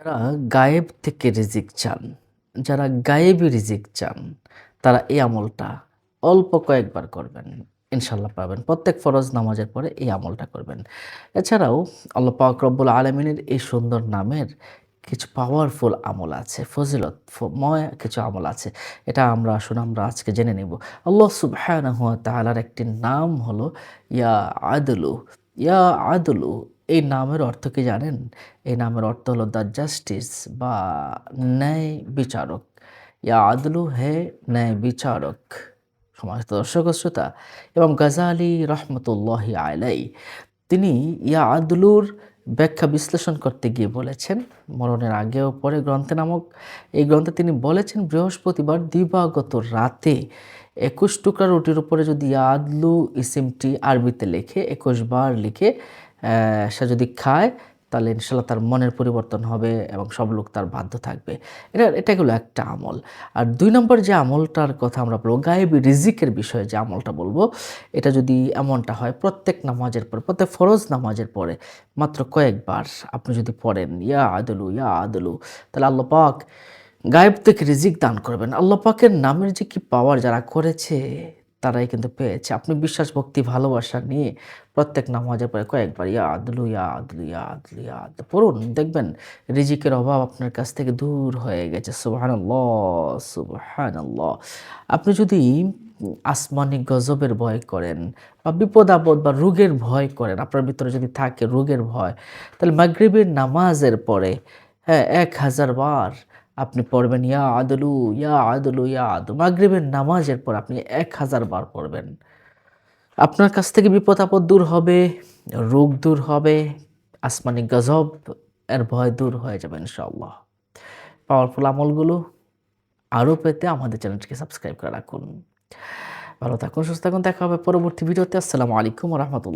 যারা গায়েব থেকে রিজিক চান, যারা গায়েবী রিজিক চান, তারা এই আমলটা অল্প কয়েকবার করবেন। ইনশাল্লাহ পাবেন। প্রত্যেক ফরজ নামাজের পরে এই আমলটা করবেন। এছাড়াও আল্লাহ পাক রব্বুল আলমিনের এই সুন্দর নামের কিছু পাওয়ারফুল আমল আছে, ফজিলত ময় কিছু আমল আছে। এটা আমরা আসুন, আমরা আজকে জেনে নেব। আল্লাহ সুবহানাহু ওয়া তাআলার একটি নাম হলো ইয়া আদলু ইয়া আদলু এই নামের অর্থ কি জানেন? এই নামের অর্থ হলো দ্য জাস্টিস বা ন্যায় বিচারক। ইয়া আদলু হে ন্যায় বিচারক। সমাজ দর্শক ও শ্রোতা এবং গাজালি রহমতুল্লাহি আলাই তিনি ইয়া আদলুর ব্যাখ্যা বিশ্লেষণ করতে গিয়ে বলেছেন, মরণের আগেও পরে গ্রন্থে নামক এই গ্রন্থে তিনি বলেছেন, বৃহস্পতিবার দিবাগত রাতে একুশ টুকরা রুটির উপরে যদি আদলু ইসিমটি আরবিতে লেখে, একুশ বার লিখে সে যদি খায়, তাহলে ইনশাল্লাহ তার মনের পরিবর্তন হবে এবং সব লোক তার বাধ্য থাকবে। এটা এটা হলো একটা আমল। আর দুই নম্বর যে আমলটার কথা আমরা বলব, গায়েব রিজিকের বিষয়ে যে আমলটা বলব, এটা যদি এমনটা হয়, প্রত্যেক নামাজের পরে, প্রত্যেক ফরজ নামাজের পরে মাত্র কয়েকবার আপনি যদি পড়েন, ইয়া আদলু ইয়া আদলু, তাহলে আল্লাহ পাক গায়েব থেকে রিজিক দান করবেন। আল্লাহ পাকের নামের যে কি পাওয়ার যারা করেছে তারাই কিন্তু পেয়েছে। আপনি বিশ্বাস, ভক্তি, ভালোবাসা নিয়ে প্রত্যেক নামাজের পরে কয়েকবার, ইয়া আদলু ইয়া আদলু ইয়া আদলু, ইয়া পড়ুন, দেখবেন রিজিকের অভাব আপনার কাছ থেকে দূর হয়ে গেছে। সুবহানাল্লাহ সুবহানাল্লাহ। আপনি যদি আসমানি গজবের ভয় করেন বা বিপদ আপদ বা রোগের ভয় করেন, আপনার ভিতরে যদি থাকে রোগের ভয়, তাহলে মাগরিবের নামাজের পরে হ্যাঁ এক হাজার বার আপনি পড়বেন, ইয়া আদলু ইয়া আদলু, ইয়া আদু মাগরিবের নামাজের পর আপনি এক হাজার বার পড়বেন। আপনার কাছ থেকে বিপদ আপদ দূর হবে, রোগ দূর হবে, আসমানি গজব এর ভয় দূর হয়ে যাবে, ইনশাআল্লাহ। পাওয়ারফুল আমলগুলো আরও পেতে আমাদের চ্যানেলটিকে সাবস্ক্রাইব করে রাখুন। ভালো থাকুন, সুস্থ থাকুন, দেখা হবে পরবর্তী ভিডিওতে। আসসালামু আলাইকুম রহমতুল্লাহ।